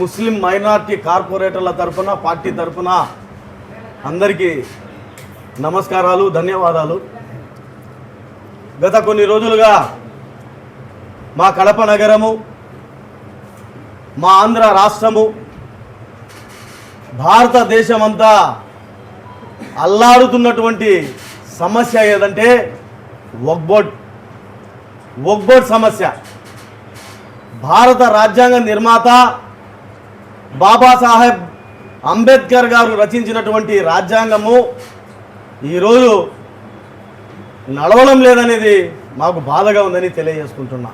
ముస్లిం minority కార్పొరేటర్ల తరఫున party తరఫున అందరికీ నమస్కారాలు ధన్యవాదాలు. గత కొన్ని రోజులుగా మా కడప నగరము మా ఆంధ్ర రాష్ట్రము భారతదేశమంతా అల్లాడుతున్నటువంటి సమస్య ఏదంటే వగ్బోట్ వగ్బోట్ సమస్య. భారత రాజ్యాంగ నిర్మాత బాబాసాహెబ్ అంబేద్కర్ గారు రచించినటువంటి రాజ్యాంగము ఈరోజు నడవడం లేదనేది మాకు బాధగా ఉందని తెలియజేసుకుంటున్నా.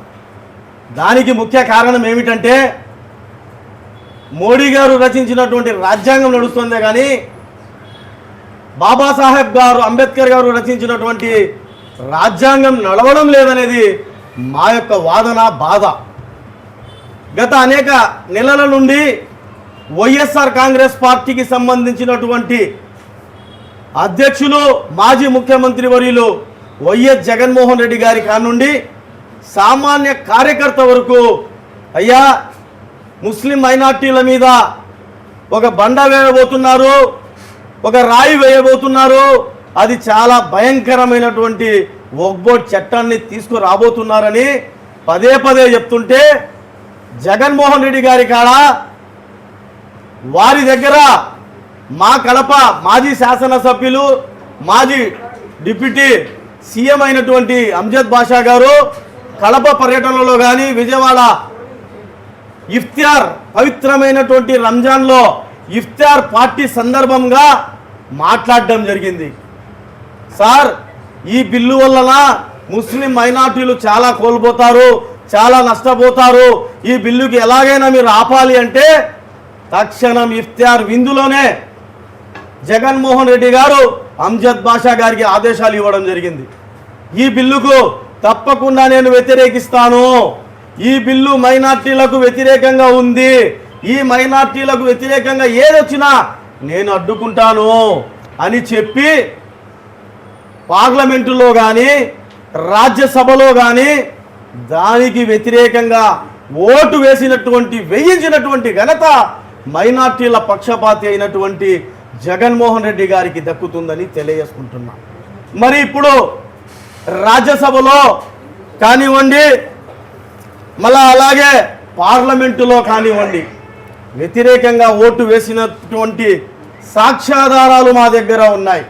దానికి ముఖ్య కారణం ఏమిటంటే మోడీ గారు రచించినటువంటి రాజ్యాంగం నడుస్తుందే కానీ బాబాసాహెబ్ గారు అంబేద్కర్ గారు రచించినటువంటి రాజ్యాంగం నడవడం లేదనేది మా యొక్క వాదన బాధ. గత అనేక నెలల నుండి వైఎస్ఆర్ కాంగ్రెస్ పార్టీకి సంబంధించినటువంటి అధ్యక్షులు మాజీ ముఖ్యమంత్రి వర్యులు వైఎస్ జగన్మోహన్ రెడ్డి గారి కానుండి సామాన్య కార్యకర్త వరకు అయ్యా ముస్లిం మైనార్టీల మీద ఒక బండ వేయబోతున్నారు ఒక రాయి వేయబోతున్నారు. అది చాలా భయంకరమైనటువంటి ఒక్బోట్ చట్టాన్ని తీసుకురాబోతున్నారని పదే పదే చెప్తుంటే జగన్మోహన్ రెడ్డి గారి కాడ వారి దగ్గర మా కడప మాజీ శాసనసభ్యులు మాజీ డిప్యూటీ సీఎం అయినటువంటి అంజద్ బాషా గారు కడప పర్యటనలో కానీ విజయవాడ ఇఫ్తార్ పవిత్రమైనటువంటి రంజాన్లో ఇఫ్తార్ పార్టీ సందర్భంగా మాట్లాడడం జరిగింది. సార్ ఈ బిల్లు వలన ముస్లిం మైనార్టీలు చాలా కోల్పోతారు చాలా నష్టపోతారు ఈ బిల్లుకి ఎలాగైనా మీరు ఆపాలి అంటే తక్షణం ఇఫ్తార్ విందులోనే జగన్మోహన్ రెడ్డి గారు అంజద్ బాషా గారికి ఆదేశాలు ఇవ్వడం జరిగింది. ఈ బిల్లుకు తప్పకుండా నేను వ్యతిరేకిస్తాను. ఈ బిల్లు మైనార్టీలకు వ్యతిరేకంగా ఉంది. ఈ మైనార్టీలకు వ్యతిరేకంగా ఏదొచ్చినా నేను అడ్డుకుంటాను అని చెప్పి పార్లమెంటులో కానీ రాజ్యసభలో కానీ దానికి వ్యతిరేకంగా ఓటు వేసినటువంటి వేయించినటువంటి ఘనత మైనార్టీల పక్షపాతి అయినటువంటి జగన్మోహన్ రెడ్డి గారికి దక్కుతుందని తెలియజేసుకుంటున్నా. మరి ఇప్పుడు రాజ్యసభలో కానివ్వండి మళ్ళా అలాగే పార్లమెంటులో కానివ్వండి వ్యతిరేకంగా ఓటు వేసినటువంటి సాక్ష్యాధారాలు మా దగ్గర ఉన్నాయి.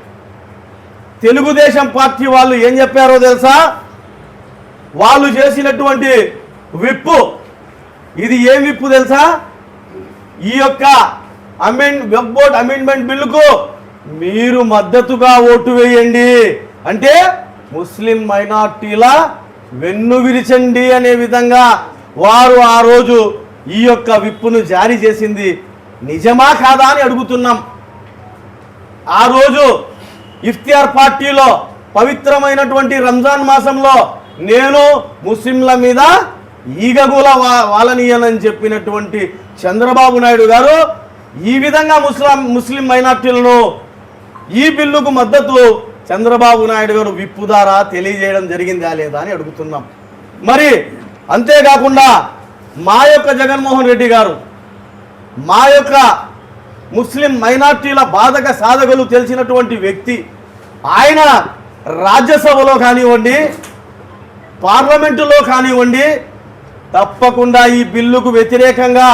తెలుగుదేశం పార్టీ వాళ్ళు ఏం చెప్పారో తెలుసా? వాళ్ళు చేసినటువంటి విప్పు. ఇది ఏం విప్పు తెలుసా? ఈ యొక్క అమెండ్ వెబ్ బోర్డ్ అమెండ్మెంట్ బిల్లుకు మీరు మద్దతుగా ఓటు వేయండి. అంటే ముస్లిం మైనార్టీల వెన్ను విరిచండి అనే విధంగా వారు ఆ రోజు ఈ యొక్క విప్పును జారీ చేసింది. నిజమా కాదా అని అడుగుతున్నాం. ఆ రోజు ఇఫ్తియార్ పార్టీలో పవిత్రమైనటువంటి రంజాన్ మాసంలో నేను ముస్లింల మీద ఈగగుల వా- వాలనీయనని చెప్పినటువంటి చంద్రబాబు నాయుడు గారు ఈ విధంగా ముస్లాం ముస్లిం మైనార్టీలను ఈ బిల్లుకు మద్దతు చంద్రబాబు నాయుడు గారు విప్పుదారా తెలియజేయడం జరిగిందా లేదా అని అడుగుతున్నాం. మరి అంతేకాకుండా మా యొక్క జగన్మోహన్ రెడ్డి గారు మా యొక్క ముస్లిం మైనార్టీల బాధక సాధకులు తెలిసినటువంటి వ్యక్తి ఆయన రాజ్యసభలో కానివ్వండి పార్లమెంటులో కానివ్వండి తప్పకుండా ఈ బిల్లుకు వ్యతిరేకంగా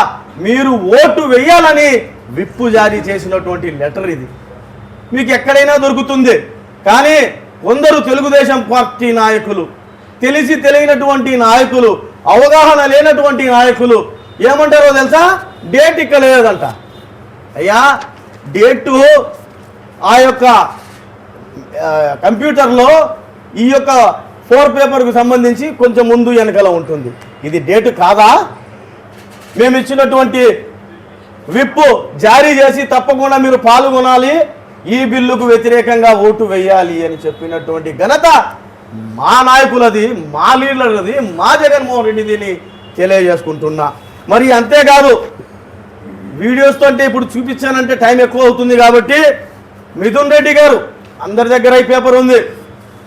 మీరు ఓటు వేయాలని విప్పు జారీ చేసినటువంటి లెటర్ ఇది. మీకు ఎక్కడైనా దొరుకుతుంది. కానీ కొందరు తెలుగుదేశం పార్టీ నాయకులు తెలిసి తెలియనటువంటి నాయకులు అవగాహన లేనటువంటి నాయకులు ఏమంటారో తెలుసా? డేట్ ఇక్కడ లేదంట. అయ్యా డేటు ఆ యొక్క కంప్యూటర్లో ఈ యొక్క ఫోర్ పేపర్కు సంబంధించి కొంచెం ముందు వెనకాల ఉంటుంది. ఇది డేటు కాదా? మేము ఇచ్చినటువంటి విప్పు జారీ చేసి తప్పకుండా మీరు పాల్గొనాలి ఈ బిల్లుకు వ్యతిరేకంగా ఓటు వేయాలి అని చెప్పినటువంటి ఘనత మా నాయకులది మా లీడర్లది మా జగన్మోహన్ రెడ్డిదిని తెలియజేసుకుంటున్నా. మరి అంతేకాదు వీడియోస్తో అంటే ఇప్పుడు చూపించానంటే టైం ఎక్కువ అవుతుంది కాబట్టి మిథున్ రెడ్డి గారు అందరి దగ్గర ఈ పేపర్ ఉంది.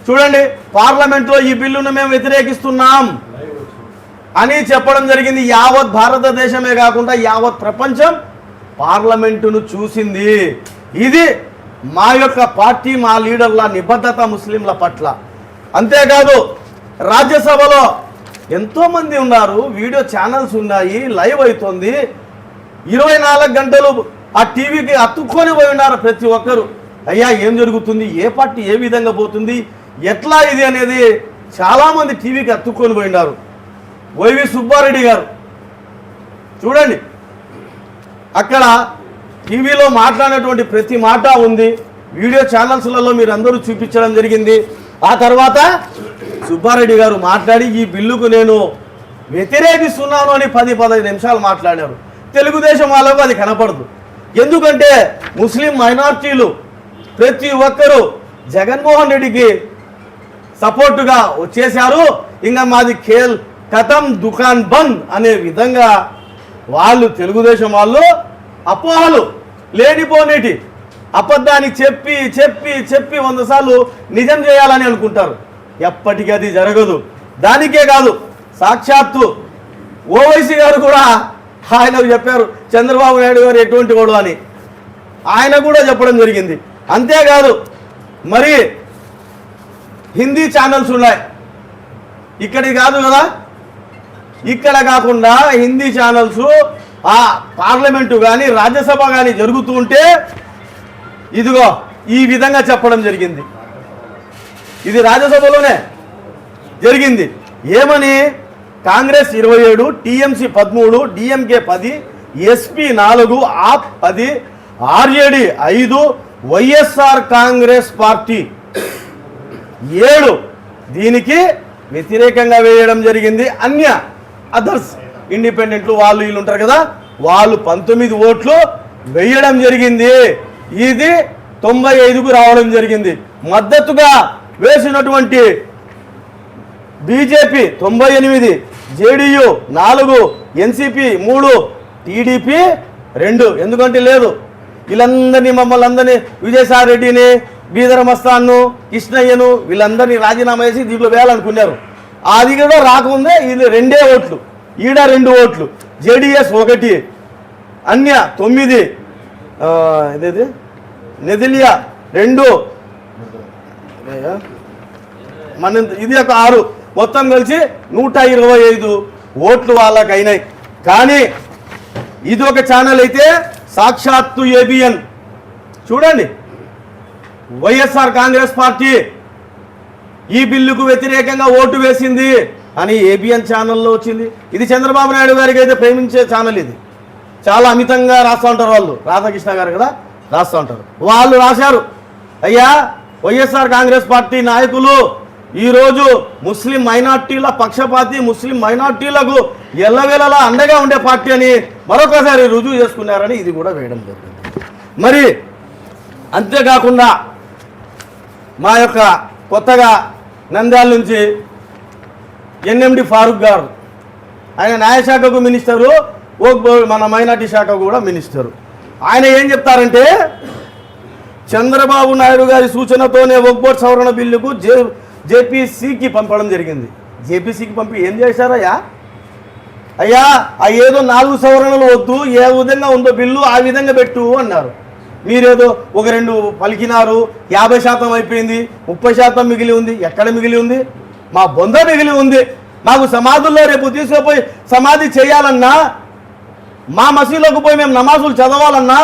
చూడండి పార్లమెంట్లో ఈ బిల్లును మేము వ్యతిరేకిస్తున్నాం. అని చెప్పడం జరిగింది. యావత్ భారతదేశమే కాకుండా యావత్ ప్రపంచం పార్లమెంటును చూసింది. ఇది మా యొక్క పార్టీ మా లీడర్ల నిబద్ధత ముస్లింల పట్ల. అంతేకాదు రాజ్యసభలో ఎంతోమంది ఉన్నారు. వీడియో ఛానల్స్ ఉన్నాయి లైవ్ అవుతుంది ఇరవై నాలుగు గంటలు ఆ టీవీకి అతుక్కొని పోయి ఉన్నారు ప్రతి ఒక్కరు. అయ్యా ఏం జరుగుతుంది? ఏ పార్టీ ఏ విధంగా పోతుంది? ఎట్లా ఇది అనేది చాలామంది టీవీకి అతుక్కొని పోయినారు వైవి సుబ్బారెడ్డి గారు. చూడండి. అక్కడ టీవీలో మాట్లాడినటువంటి ప్రతి మాట ఉంది. వీడియో ఛానల్స్లలో మీరు అందరూ చూపించడం జరిగింది. ఆ తర్వాత సుబ్బారెడ్డి గారు మాట్లాడి ఈ బిల్లుకు నేను వ్యతిరేకిస్తున్నాను అని పది పదహైదు నిమిషాలు మాట్లాడారు. తెలుగుదేశం వాళ్ళకు అది కనపడదు. ఎందుకంటే ముస్లిం మైనార్టీలు ప్రతి ఒక్కరూ జగన్మోహన్ రెడ్డికి సపోర్టుగా వచ్చేశారు. ఇంకా మాది కేల్ కథం దుకాన్ బంద్ అనే విధంగా వాళ్ళు తెలుగుదేశం వాళ్ళు అపోహలు లేనిపోనేటి. అబద్ధానికి చెప్పి చెప్పి చెప్పి వంద సార్లు నిజం చేయాలని అనుకుంటారు. ఎప్పటికీ అది జరగదు. దానికే కాదు సాక్షాత్తు ఓవైసీ గారు కూడా ఆయన చెప్పారు చంద్రబాబు నాయుడు గారు ఎటువంటి వాడు అని. ఆయన కూడా చెప్పడం జరిగింది. అంతేకాదు మరి హిందీ ఛానల్స్ ఉన్నాయి. ఇక్కడికి కాదు కదా ఇక్కడ కాకుండా హిందీ ఛానల్స్ ఆ పార్లమెంటు కానీ రాజ్యసభ కానీ జరుగుతుంటే ఇదిగో ఈ విధంగా చెప్పడం జరిగింది. ఇది రాజ్యసభలోనే జరిగింది. ఏమని? కాంగ్రెస్ ఇరవై ఏడు టీఎంసీ పదమూడు డిఎంకే పది ఎస్పీ నాలుగు ఆప్ పది ఆర్జేడి ఐదు వైఎస్ఆర్ కాంగ్రెస్ పార్టీ ఏడు. దీనికి వ్యతిరేకంగా వేయడం జరిగింది. అన్య అదర్స్ ఇండిపెండెంట్లు వాళ్ళు వీళ్ళు ఉంటారు కదా వాళ్ళు పంతొమ్మిది ఓట్లు వేయడం జరిగింది. ఇది తొంభై ఐదుకు రావడం జరిగింది. మద్దతుగా వేసినటువంటి బీజేపీ తొంభై ఎనిమిది జేడీయూ నాలుగు ఎన్సిపి మూడు టీడీపీ రెండు. ఎందుకంటే లేదు వీళ్ళందరినీ మమ్మల్ని అందరినీ విజయసాయి రెడ్డిని బీదర్ మస్తాన్ను కృష్ణయ్యను వీళ్ళందరినీ రాజీనామా చేసి దీంట్లో వేయాలనుకున్నారు. అది కూడా రాకముందే ఇది రెండే ఓట్లు. ఈడ రెండు ఓట్లు. జేడిఎస్ ఒకటి అన్య తొమ్మిది ఇదేది? నెదిలియా రెండు. మన ఇది ఒక ఆరు. మొత్తం కలిసి నూట ఇరవై ఐదు ఓట్లు వాళ్ళకి అయినాయి కానీ ఇది ఒక ఛానల్ అయితే సాక్షాత్తు ఏబిఎన్. చూడండి. వైఎస్ఆర్ కాంగ్రెస్ పార్టీ ఈ బిల్లుకు వ్యతిరేకంగా ఓటు వేసింది అని ఏబిఎన్ ఛానల్లో వచ్చింది. ఇది చంద్రబాబు నాయుడు గారికి అయితే ప్రేమించే ఛానల్ ఇది. చాలా అమితంగా రాస్తూ ఉంటారు వాళ్ళు. రాధాకృష్ణ గారు కదా రాస్తూ ఉంటారు. వాళ్ళు రాశారు. అయ్యా వైఎస్ఆర్ కాంగ్రెస్ పార్టీ నాయకులు ఈరోజు ముస్లిం మైనార్టీల పక్షపాతి ముస్లిం మైనార్టీలకు ఎల్లవేళలా అండగా ఉండే పార్టీ అని మరొకసారి రుజువు చేసుకున్నారని ఇది కూడా వేయడం జరిగింది. మరి అంతేకాకుండా మా యొక్క కొత్తగా నంద్యాల నుంచి ఎన్ఎండి ఫారూక్ గారు. ఆయన న్యాయశాఖకు మినిస్టరు ఓ మన మైనార్టీ శాఖ కూడా మినిస్టరు. ఆయన ఏం చెప్తారంటే చంద్రబాబు నాయుడు గారి సూచనతోనే ఒక్బోట్ సవరణ బిల్లుకు జే జేపీసీకి పంపడం జరిగింది. జేపీసీకి పంపి ఏం చేశారయ్యా? అయ్యా ఆ ఏదో నాలుగు సవరణలు వద్దు ఏ విధంగా ఉందో బిల్లు ఆ విధంగా పెట్టు అన్నారు. మీరేదో ఒక రెండు పలికినారు యాభై శాతం అయిపోయింది ముప్పై శాతం మిగిలి ఉంది ఎక్కడ మిగిలి ఉంది? మా బొంద మిగిలి ఉంది. మాకు సమాధుల్లో రేపు తీసుకుపోయి సమాధి చేయాలన్నా మా మసీదులోకి పోయి మేము నమాజులు చదవాలన్నా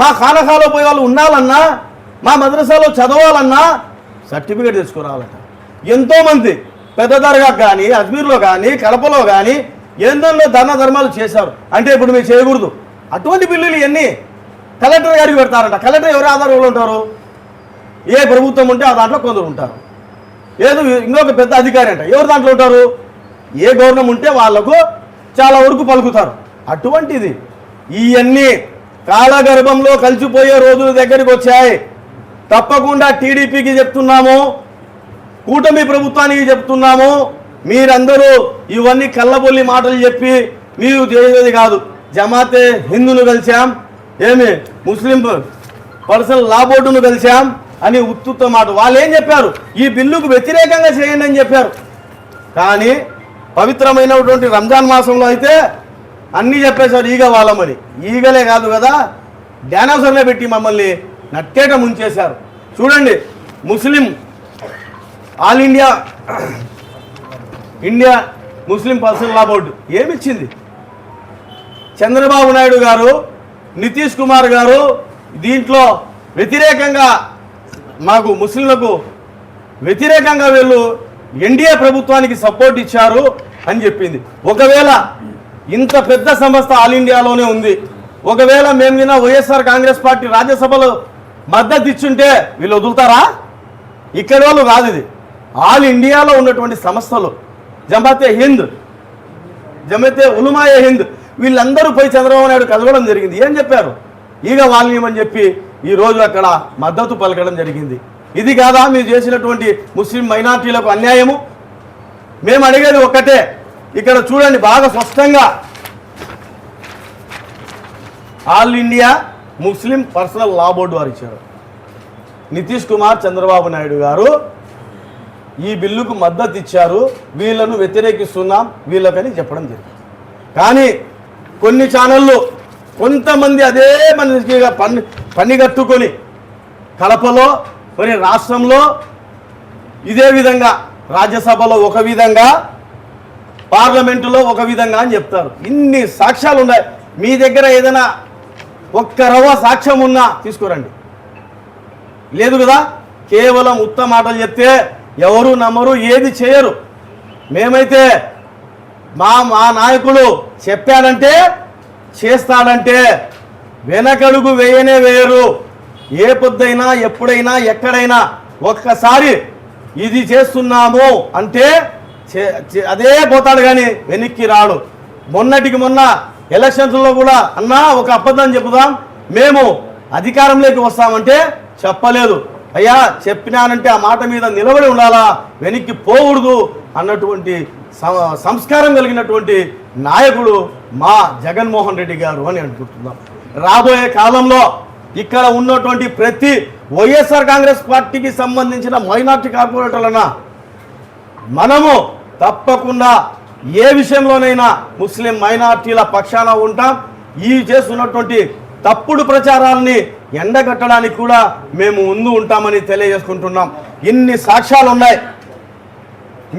మా ఖానఖాలో పోయి వాళ్ళు ఉండాలన్నా మా మద్రసాలో చదవాలన్నా సర్టిఫికేట్ తీసుకురావాలట. ఎంతోమంది పెద్ద దర్గా కానీ అజ్మీర్లో కానీ కడపలో కానీ ఏందో ధర్మ ధర్మాలు చేశారు. అంటే ఇప్పుడు మీరు చేయకూడదు. అటువంటి బిల్లులు ఎన్ని కలెక్టర్ గారికి పెడతారంట. కలెక్టర్ ఎవరు ఆధారంలో ఉంటారు? ఏ ప్రభుత్వం ఉంటే ఆ దాంట్లో కొందరు ఉంటారు. ఏదో ఇంకొక పెద్ద అధికారి అంట. ఎవరు దాంట్లో ఉంటారు? ఏ గౌరవం ఉంటే వాళ్ళకు చాలా వరకు పలుకుతారు. అటువంటిది. ఇవన్నీ కాలగర్భంలో కలిసిపోయే రోజుల దగ్గరికి వచ్చాయి. తప్పకుండా టీడీపీకి చెప్తున్నాము. కూటమి ప్రభుత్వానికి చెప్తున్నాము. మీరందరూ ఇవన్నీ కళ్ళబొల్లి మాటలు చెప్పి మీరు చేసేది కాదు. జమాతే హిందును కలిశాం. ఏమి? ముస్లిం పర్సన్ లా కలిసాం అని ఉత్తుతో మాట. వాళ్ళు ఏం చెప్పారు? ఈ బిల్లుకు వ్యతిరేకంగా చేయండి అని చెప్పారు. కానీ పవిత్రమైనటువంటి రంజాన్ మాసంలో అయితే అన్నీ చెప్పేశారు ఈగ వాళ్ళమని. ఈగలే కాదు కదా డానోసర్లే పెట్టి మమ్మల్ని నట్టేట ముంచేశారు. చూడండి Muslim all India India Muslim person law board ఏమిచ్చింది? Chandrababu Naidu గారు నితీష్ కుమార్ గారు దీంట్లో వ్యతిరేకంగా మాకు ముస్లింలకు వ్యతిరేకంగా వీళ్ళు ఎన్డీఏ ప్రభుత్వానికి సపోర్ట్ ఇచ్చారు అని చెప్పింది. ఒకవేళ ఇంత పెద్ద సంస్థ ఆల్ ఇండియాలోనే ఉంది ఒకవేళ మేము విన్న వైఎస్ఆర్ కాంగ్రెస్ పార్టీ రాజ్యసభలో మద్దతు ఇచ్చుంటే వీళ్ళు వదులుతారా? ఇక్కడ వాళ్ళు కాదు ఇది. ఆల్ ఇండియాలో ఉన్నటువంటి సంస్థలు. జమాతే హింద్ జమాతే ఉలుమాయే హింద్ వీళ్ళందరూ పోయి చంద్రబాబు నాయుడు కలవడం జరిగింది. ఏం చెప్పారు? ఈగ వాల్మీయం అని చెప్పి ఈ అక్కడ మద్దతు పలకడం జరిగింది. ఇది కాదా? మీరు చేసినటువంటి ముస్లిం మైనార్టీలకు అన్యాయము? మేము అడిగేది ఒక్కటే. ఇక్కడ చూడండి బాగా స్పష్టంగా. All India Muslim personal law board వారు ఇచ్చారు. నితీష్ కుమార్ చంద్రబాబు నాయుడు గారు ఈ బిల్లుకు మద్దతు ఇచ్చారు. వీళ్ళను వ్యతిరేకిస్తున్నాం వీళ్ళకని చెప్పడం జరిగింది. కానీ కొన్ని ఛానళ్ళు కొంతమంది అదే మనిషిగా పని పనిగట్టుకొని కడపలో మరి రాష్ట్రంలో ఇదే విధంగా రాజ్యసభలో ఒక విధంగా పార్లమెంటులో ఒక విధంగా అని చెప్తారు. ఇన్ని సాక్ష్యాలు ఉన్నాయి. మీ దగ్గర ఏదైనా ఒక్క రవ్వ సాక్ష్యం ఉన్నా తీసుకురండి. లేదు కదా? కేవలం ఉత్త మాటలు చెప్తే ఎవరు నమ్మరు ఏది చేయరు. మేమైతే మా మా నాయకుడు చెప్పాడంటే చేస్తాడంటే వెనకడుగు వేయనే వేయరు. ఏ పొద్దైనా ఎప్పుడైనా ఎక్కడైనా ఒక్కసారి ఇది చేస్తున్నాము అంటే చే- అదే పోతాడు కానీ వెనక్కి రాడు. మొన్నటికి మొన్న ఎలక్షన్స్లో కూడా అన్నా ఒక అబద్ధం చెబుదాం. మేము అధికారంలోకి వస్తామంటే చెప్పలేదు. అయ్యా చెప్పినానంటే ఆ మాట మీద నిలబడి ఉండాలా? వెనక్కి పోకూడదు అన్నటువంటి సంస్కారం కలిగినటువంటి నాయకుడు మా జగన్మోహన్ రెడ్డి గారు అని అనుకుంటున్నాం. రాబోయే కాలంలో ఇక్కడ ఉన్నటువంటి ప్రతి వైఎస్ఆర్ కాంగ్రెస్ పార్టీకి సంబంధించిన మైనార్టీ కార్పొరేటర్లన మనము తప్పకుండా ఏ విషయంలోనైనా ముస్లిం మైనార్టీల పక్షాన ఉంటాం. ఈ చేస్తున్నటువంటి తప్పుడు ప్రచారాల్ని ఎండగట్టడానికి కూడా మేము ముందు ఉంటామని తెలియజేసుకుంటున్నాం. ఇన్ని సాక్ష్యాలు ఉన్నాయి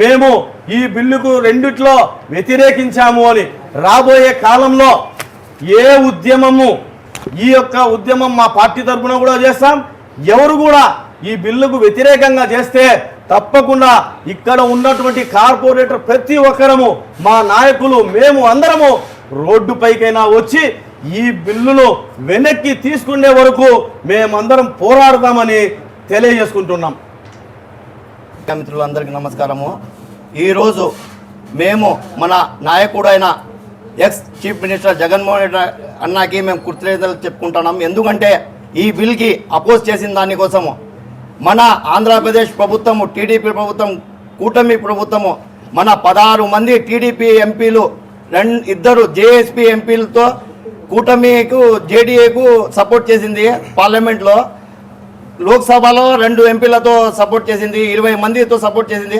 మేము ఈ బిల్లుకు రెండిట్లో వ్యతిరేకించాము అని రాబోయే కాలంలో ఏ ఉద్యమము ఈ యొక్క ఉద్యమం మా పార్టీ తరఫున కూడా చేస్తాం. ఎవరు కూడా ఈ బిల్లుకు వ్యతిరేకంగా చేస్తే తప్పకుండా ఇక్కడ ఉన్నటువంటి కార్పొరేటర్ ప్రతి ఒక్కరము మా నాయకులు మేము అందరము రోడ్డుపైకైనా వచ్చి ఈ బిల్లును వెనక్కి తీసుకునే వరకు మేమందరం పోరాడుతామని తెలియజేసుకుంటున్నాం. మిత్రులు అందరికీ నమస్కారము. ఈరోజు మేము మన నాయకుడైన ex chief minister Jaganmohan Reddy అన్నాకి మేము కృతజ్ఞతలు చెప్పుకుంటున్నాం. ఎందుకంటే ఈ బిల్కి అపోజ్ చేసిన దానికోసము మన ఆంధ్రప్రదేశ్ ప్రభుత్వము టీడీపీ ప్రభుత్వం కూటమి ప్రభుత్వము మన పదహారు మంది టీడీపీ ఎంపీలు రెండు ఇద్దరు జేఎస్పీ ఎంపీలతో కూటమికు జేడీఏకు సపోర్ట్ చేసింది పార్లమెంట్లో. లోక్సభలో రెండు ఎంపీలతో సపోర్ట్ చేసింది ఇరవై మందితో సపోర్ట్ చేసింది.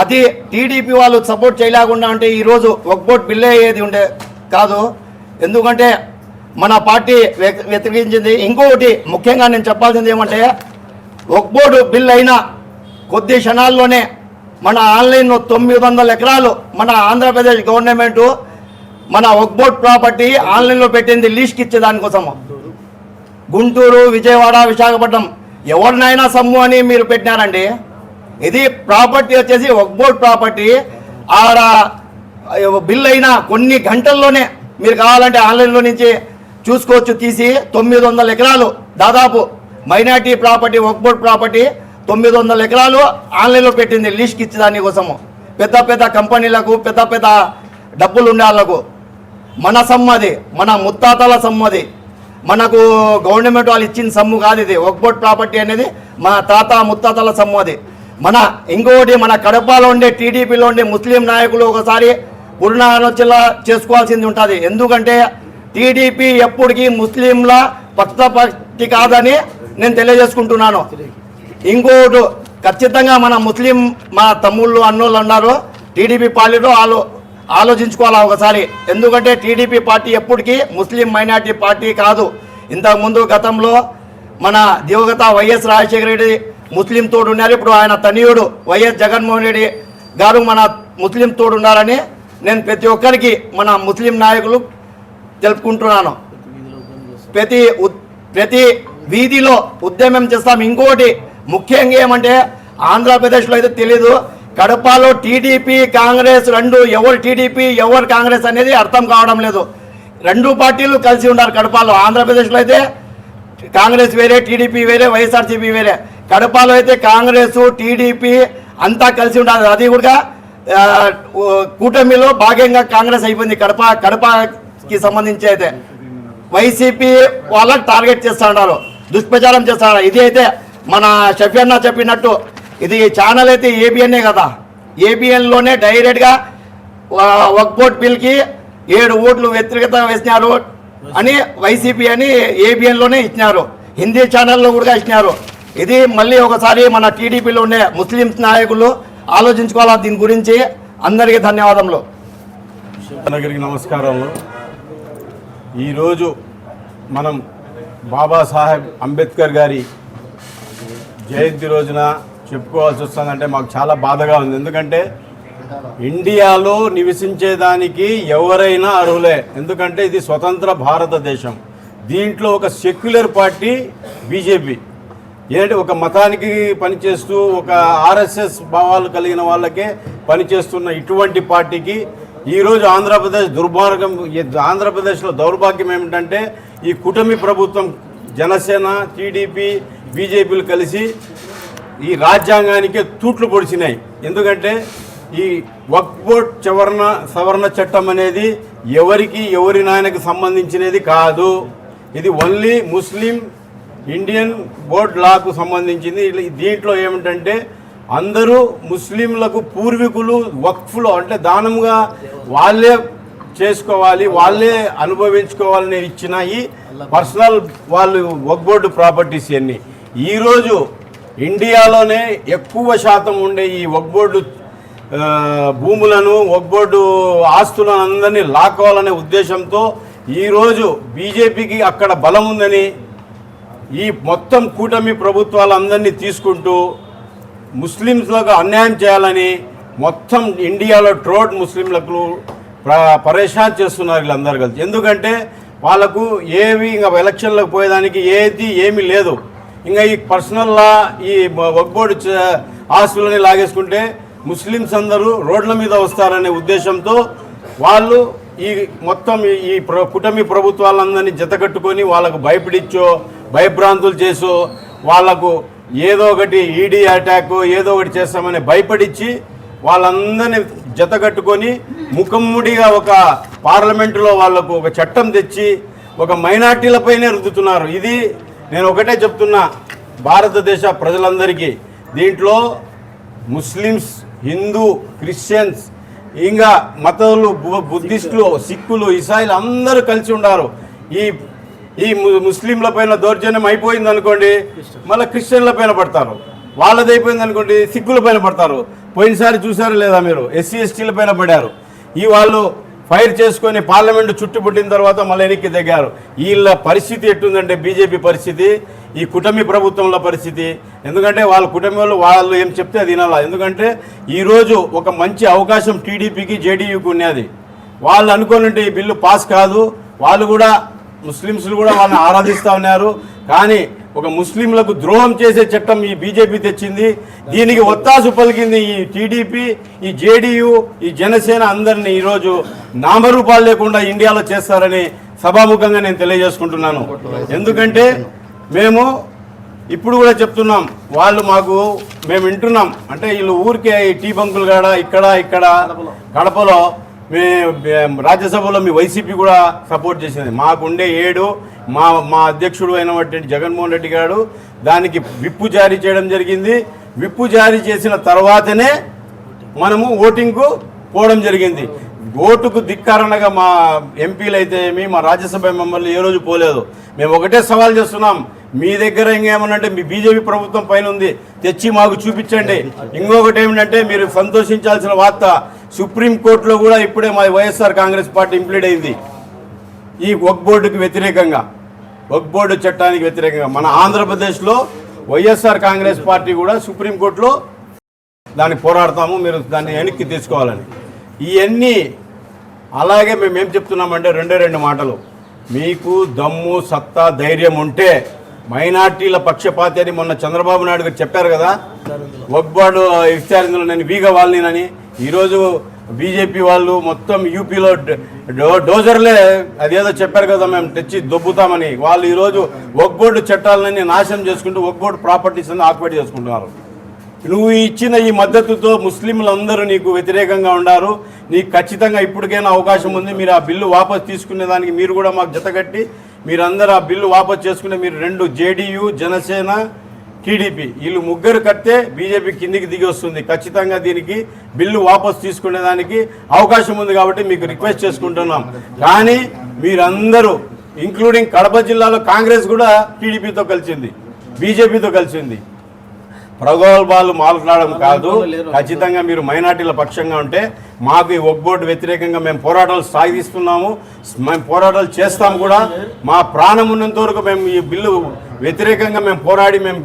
అది టీడీపీ వాళ్ళు సపోర్ట్ చేయలేకుండా అంటే ఈరోజు ఒక బోట్ బిల్లే అయ్యేది ఉండే కాదు. ఎందుకంటే మన పార్టీ వ్యతి- వ్యతిరేకించింది. ఇంకొకటి ముఖ్యంగా నేను చెప్పాల్సింది ఏమంటే ఒక బోర్డు బిల్ అయినా కొద్ది క్షణాల్లోనే మన ఆన్లైన్లో తొమ్మిది వందల ఎకరాలు మన ఆంధ్రప్రదేశ్ గవర్నమెంట్ మన ఒక్బోట్ ప్రాపర్టీ ఆన్లైన్లో పెట్టింది లీస్ట్కి ఇచ్చే దానికోసము గుంటూరు విజయవాడ విశాఖపట్నం ఎవరినైనా సమ్ము అని మీరు పెట్టినారండి? ఇది ప్రాపర్టీ వచ్చేసి ఒక్బోట్ ప్రాపర్టీ. ఆడ బిల్ అయినా కొన్ని గంటల్లోనే మీరు కావాలంటే ఆన్లైన్లో నుంచి చూసుకోవచ్చు తీసి. తొమ్మిది వందల ఎకరాలు దాదాపు మైనార్టీ ప్రాపర్టీ ఒక్బోట్ ప్రాపర్టీ తొమ్మిది వందల ఎకరాలు ఆన్లైన్లో పెట్టింది లీస్ట్కి ఇచ్చే దానికోసము పెద్ద పెద్ద కంపెనీలకు పెద్ద పెద్ద డబ్బులు ఉండే వాళ్ళకు. మన సమ్మది మన ముత్తాతల సమ్మది మనకు గవర్నమెంట్ వాళ్ళు ఇచ్చిన సమ్ము కాదు ఇది. ఒక్బోట్ ప్రాపర్టీ అనేది మన తాత ముత్తాతల సమ్ము అది. మన ఇంకోటి మన కడపలో ఉండే టీడీపీలో ఉండే ముస్లిం నాయకులు ఒకసారి పునరాలోచన చేసుకోవాల్సింది ఉంటుంది. ఎందుకంటే టీడీపీ ఎప్పటికీ ముస్లింల పక్షపాతి కాదని నేను తెలియజేసుకుంటున్నాను. ఇంకోటి ఖచ్చితంగా మన ముస్లిం మా తమ్ముళ్ళు అన్నోళ్ళు అన్నారు. టీడీపీ పార్టీలో వాళ్ళు ఆలోచించుకోవాలా ఒకసారి. ఎందుకంటే టీడీపీ పార్టీ ఎప్పటికీ ముస్లిం మైనార్టీ పార్టీ కాదు. ఇంతకుముందు గతంలో మన దివగత వైఎస్ రాజశేఖర రెడ్డి ముస్లిం తోడు ఉన్నారు ఇప్పుడు ఆయన తనయుడు వైఎస్ జగన్మోహన్ రెడ్డి గారు మన ముస్లిం తోడు ఉన్నారని నేను ప్రతి ఒక్కరికి మన ముస్లిం నాయకులు తెలుపుకుంటున్నాను. ప్రతి ప్రతి వీధిలో ఉద్యమం చేస్తాం. ఇంకోటి ముఖ్యంగా ఏమంటే ఆంధ్రప్రదేశ్లో అయితే తెలీదు. కడపలో టీడీపీ కాంగ్రెస్ రెండు ఎవరు టీడీపీ ఎవరు కాంగ్రెస్ అనేది అర్థం కావడం లేదు. రెండు పార్టీలు కలిసి ఉన్నారు కడపలో. ఆంధ్రప్రదేశ్లో అయితే కాంగ్రెస్ వేరే టీడీపీ వేరే వైఎస్ఆర్సీపీ వేరే. కడపలో అయితే కాంగ్రెస్ టీడీపీ అంతా కలిసి ఉండాలి. అది కూడా కూటమిలో భాగంగా కాంగ్రెస్ అయిపోయింది. కడప కడపకి సంబంధించి అయితే వైసీపీ వాళ్ళకి టార్గెట్ చేస్తున్నారు దుష్ప్రచారం చేస్తున్నారు ఇది అయితే మన షఫియన్న చెప్పినట్టు ఇది ఛానల్ అయితే ఏబిఎన్ఏ కదా. ఏబిఎన్లోనే డైరెక్ట్గా వక్బోట్ బిల్కి ఏడు ఓట్లు వ్యతిరేకత వేసినారు అని వైసీపీ అని ఏబిఎన్లోనే ఇచ్చినారు. హిందీ ఛానల్లో కూడా ఇచ్చినారు. ఇది మళ్ళీ ఒకసారి మన టీడీపీలో ఉండే ముస్లిం నాయకులు ఆలోచించుకోవాలా దీని గురించి? అందరికీ ధన్యవాదములు. అందరికీ నమస్కారములు. ఈరోజు మనం బాబాసాహెబ్ అంబేద్కర్ గారి జయంతి రోజున చెప్పుకోవాల్సి వస్తుందంటే మాకు చాలా బాధగా ఉంది. ఎందుకంటే ఇండియాలో నివసించేదానికి ఎవరైనా అర్హులే. ఎందుకంటే ఇది స్వతంత్ర భారతదేశం. దీంట్లో ఒక సెక్యులర్ పార్టీ బీజేపీ. ఏంటంటే ఒక మతానికి పనిచేస్తూ ఒక ఆర్ఎస్ఎస్ భావాలు కలిగిన వాళ్ళకే పనిచేస్తున్న ఇటువంటి పార్టీకి ఈరోజు ఆంధ్రప్రదేశ్ దుర్మార్గం ఆంధ్రప్రదేశ్లో దౌర్భాగ్యం ఏమిటంటే ఈ కూటమి ప్రభుత్వం జనసేన టీడీపీ బీజేపీలు కలిసి ఈ రాజ్యాంగానికే తూట్లు పొడిచినాయి. ఎందుకంటే ఈ వక్ఫ్ బోర్డ్ చవర్ణ సవరణ చట్టం అనేది ఎవరికి ఎవరి నాయనకు సంబంధించినది కాదు. ఇది ఓన్లీ ముస్లిం ఇండియన్ బోర్డ్ లాకు సంబంధించింది. దీంట్లో ఏమిటంటే అందరూ ముస్లింలకు పూర్వీకులు వక్ఫ్లో అంటే దానంగా వాళ్ళే చేసుకోవాలి వాళ్ళే అనుభవించుకోవాలని ఇచ్చిన ఈ పర్సనల్ వాళ్ళు వక్ బోర్డు ప్రాపర్టీస్ ఇవన్నీ. ఈరోజు ఇండియాలోనే ఎక్కువ శాతం ఉండే ఈ ఒగ్బోర్డు భూములను ఒగ్బోర్డు ఆస్తులను అందరినీ లాక్కోవాలనే ఉద్దేశంతో ఈరోజు బీజేపీకి అక్కడ బలం ఉందని ఈ మొత్తం కూటమి ప్రభుత్వాలందరినీ తీసుకుంటూ ముస్లింస్లకు అన్యాయం చేయాలని మొత్తం ఇండియాలో ట్రోడ్ ముస్లింలకు పరేషాన్ చేస్తున్నారు వీళ్ళందరూ కలిసి. ఎందుకంటే వాళ్ళకు ఏవి ఇంకా ఎలక్షన్లకు పోయేదానికి ఏది ఏమీ లేదు. ఇంకా ఈ పర్సనల్ లా ఈ వక్ బోర్డు ఆస్తులని లాగేసుకుంటే ముస్లిమ్స్ అందరూ రోడ్ల మీద వస్తారనే ఉద్దేశంతో వాళ్ళు ఈ మొత్తం ఈ- ప్ర కుటమి ప్రభుత్వాలందరినీ జతకట్టుకొని వాళ్ళకు భయపడిచ్చో భయభ్రాంతులు చేసో వాళ్ళకు ఏదో ఒకటి ఈడీ అటాక్ ఏదో ఒకటి చేస్తామని భయపడిచ్చి వాళ్ళందరినీ జతకట్టుకొని ముఖమ్ముడిగా ఒక పార్లమెంటులో వాళ్ళకు ఒక చట్టం తెచ్చి ఒక మైనార్టీలపైనే రుద్దుతున్నారు. ఇది నేను ఒకటే చెప్తున్నా భారతదేశ ప్రజలందరికీ దీంట్లో ముస్లిమ్స్ హిందూ క్రిస్టియన్స్ ఇంకా మతాలు బుద్ధిస్టులు సిక్కులు ఇసాయిలు అందరూ కలిసి ఉన్నారు ఈ ఈ ము- ముస్లింల పైన దౌర్జన్యం అయిపోయింది అనుకోండి మళ్ళీ క్రిస్టియన్ల పైన పడతారు. వాళ్ళది అయిపోయింది అనుకోండి సిక్కుల పైన పడతారు. పోయినసారి చూసారు లేదా మీరు? ఎస్సీ ఎస్టీల పైన పడారు. ఈ వాళ్ళు ఫైర్ చేసుకొని పార్లమెంటు చుట్టుపుట్టిన తర్వాత మళ్ళీ వెనక్కి దిగారు. వీళ్ళ పరిస్థితి ఎట్టుందంటే బీజేపీ పరిస్థితి ఈ కుటమి ప్రభుత్వంలో పరిస్థితి. ఎందుకంటే వాళ్ళ కుటుంబంలో వాళ్ళు ఏం చెప్తే అది వినాలా? ఎందుకంటే ఈరోజు ఒక మంచి అవకాశం టీడీపీకి జేడీయూకి ఉన్నది. వాళ్ళు అనుకోనంటే ఈ బిల్లు పాస్ కాదు. వాళ్ళు కూడా ముస్లిమ్స్లు కూడా వాళ్ళని ఆరాధిస్తూ ఉన్నారు. కానీ ఒక ముస్లింలకు ద్రోహం చేసే చట్టం ఈ బీజేపీ తెచ్చింది. దీనికి ఒత్తాసు పలికింది ఈ టీడీపీ ఈ జేడీయూ ఈ జనసేన అందరినీ ఈరోజు నామరూపాలు లేకుండా ఇండియాలో చేస్తారని సభాముఖంగా నేను తెలియజేసుకుంటున్నాను. ఎందుకంటే మేము ఇప్పుడు కూడా చెప్తున్నాం వాళ్ళు మాకు మేము వింటున్నాం. అంటే వీళ్ళు ఊరికే ఈ టీ బంకులు కాడ ఇక్కడ ఇక్కడ కడపలో మే రాజ్యసభలో మీ వైసీపీ కూడా సపోర్ట్ చేసింది. మాకుండే ఏడు మా మా అధ్యక్షుడు అయినటువంటి జగన్మోహన్ రెడ్డి గారు దానికి విప్పు జారీ చేయడం జరిగింది. విప్పు జారీ చేసిన తర్వాతనే మనము ఓటింగ్కు పోవడం జరిగింది. ఓటుకు ధిక్కారణగా మా ఎంపీలు అయితే ఏమి మా రాజ్యసభ మెంబర్లు ఏ రోజు పోలేదు. మేము ఒకటే సవాల్ చేస్తున్నాం. మీ దగ్గర ఇంకేమనంటే మీ బీజేపీ ప్రభుత్వం పైన ఉంది తెచ్చి మాకు చూపించండి. ఇంకొకటి ఏమిటంటే మీరు సంతోషించాల్సిన వార్త సుప్రీంకోర్టులో కూడా ఇప్పుడే మా వైఎస్ఆర్ కాంగ్రెస్ పార్టీ ఇంప్లీడ్ అయింది. ఈ వక్ బోర్డుకి వ్యతిరేకంగా వక్ బోర్డు చట్టానికి వ్యతిరేకంగా మన ఆంధ్రప్రదేశ్లో వైఎస్ఆర్ కాంగ్రెస్ పార్టీ కూడా సుప్రీంకోర్టులో దాన్ని పోరాడతాము మీరు దాన్ని వెనక్కి తీసుకోవాలని. ఇవన్నీ అలాగే మేము ఏం చెప్తున్నామంటే రెండే రెండు మాటలు. మీకు దమ్ము సత్తా ధైర్యం ఉంటే మైనార్టీల పక్షపాతి అని మొన్న చంద్రబాబు నాయుడు గారు చెప్పారు కదా. ఒగ్బాడు విచారించలో నేను వీగ వాళ్ళనినని. ఈరోజు బీజేపీ వాళ్ళు మొత్తం యూపీలో డో డోజర్లే అదేదో చెప్పారు కదా మేము తెచ్చి దొబ్బుతామని. వాళ్ళు ఈరోజు ఒగ్బోర్డు చట్టాలని నాశనం చేసుకుంటూ ఒగ్బోర్డు ప్రాపర్టీస్ అన్ని ఆక్యుపైట్ చేసుకుంటున్నారు. నువ్వు ఇచ్చిన ఈ మద్దతుతో ముస్లింలందరూ నీకు వ్యతిరేకంగా ఉన్నారు నీకు ఖచ్చితంగా ఇప్పటికైనా అవకాశం ఉంది. మీరు ఆ బిల్లు వాపసు తీసుకునే దానికి మీరు కూడా మాకు జతగట్టి మీరందరూ ఆ బిల్లు వాపస్ చేసుకునే మీరు రెండు జేడీయూ జనసేన టీడీపీ. వీళ్ళు ముగ్గురు కడితే బీజేపీ కిందికి దిగి వస్తుంది. ఖచ్చితంగా దీనికి బిల్లు వాపస్ తీసుకునేదానికి అవకాశం ఉంది కాబట్టి మీకు రిక్వెస్ట్ చేసుకుంటున్నాం. కానీ మీరందరూ ఇంక్లూడింగ్ కడప జిల్లాలో కాంగ్రెస్ కూడా టీడీపీతో కలిసింది బీజేపీతో కలిసింది. ప్రగల్భాలు మాట్లాడడం కాదు. ఖచ్చితంగా మీరు మైనార్టీల పక్షంగా ఉంటే మాకు ఈ ఒగ్గోటు వ్యతిరేకంగా మేము పోరాటాలు సాగిస్తున్నాము. మేము పోరాటాలు చేస్తాము కూడా. మా ప్రాణం ఉన్నంత వరకు మేము ఈ బిల్లు వ్యతిరేకంగా మేము పోరాడి మేము